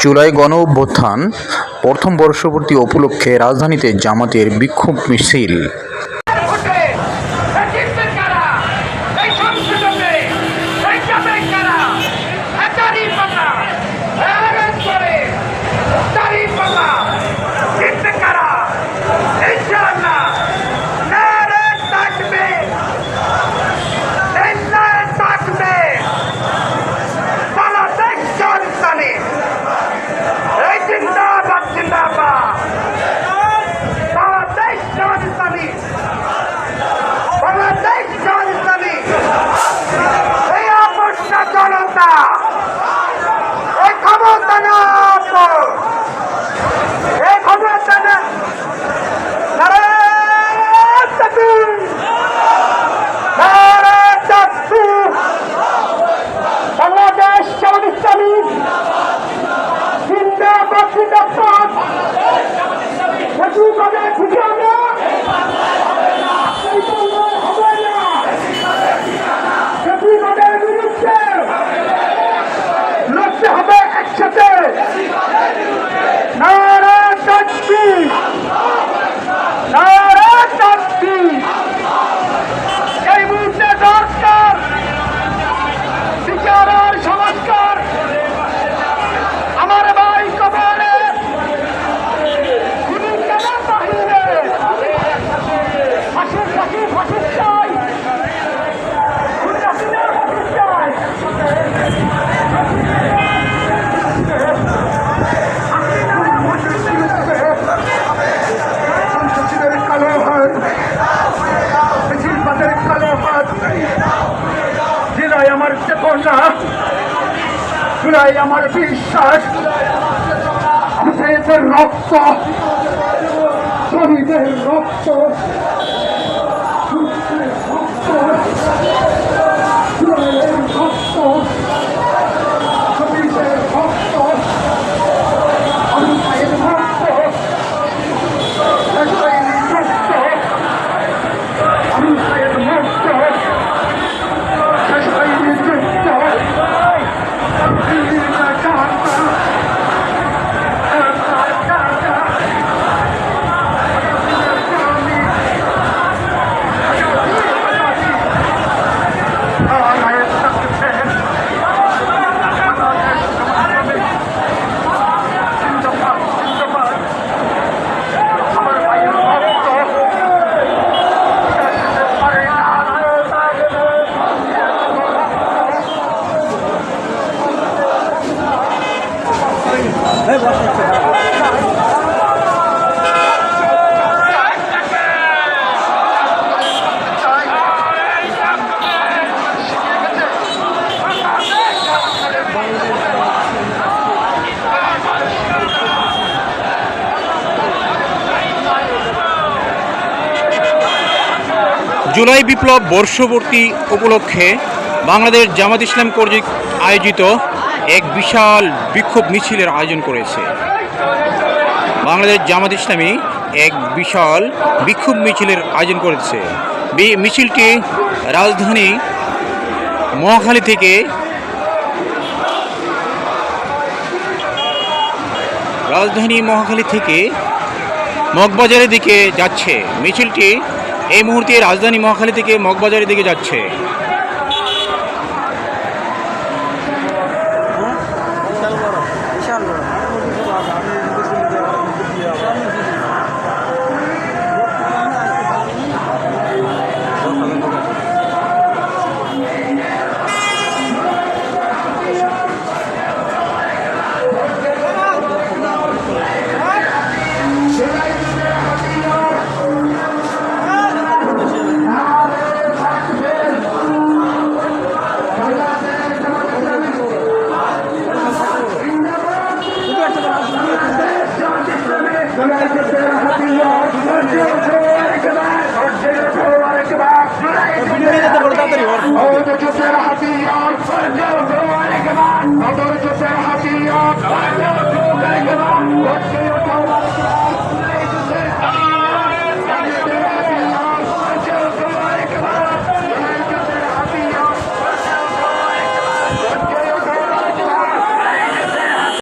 জুলাই গণ অভ্যুত্থান প্রথম বর্ষপূর্তি উপলক্ষে রাজধানীতে জামাতের বিক্ষোভ মিছিল। জুলাই আমার বিশ্বাস। হুসেনের রক্ত শহীদের রক্ত রক্ত। জুলাই বিপ্লব বর্ষবর্তী উপলক্ষে বাংলাদেশ জামাত ইসলাম কর্তৃক আয়োজিত এক বিশাল বিক্ষোভ মিছিলের আয়োজন করেছে। বাংলাদেশ জামাত ইসলামী এক বিশাল বিক্ষোভ মিছিলের আয়োজন করেছে। মিছিলটি রাজধানী মহাখালী থেকে রাজধানী মহাখালী থেকে মগবাজারের দিকে যাচ্ছে। মিছিলটি এই মুহূর্তে রাজধানী মহাখালী থেকে মগবাজারের দিকে যাচ্ছে। حضرت حقیقت حضرت حقیقت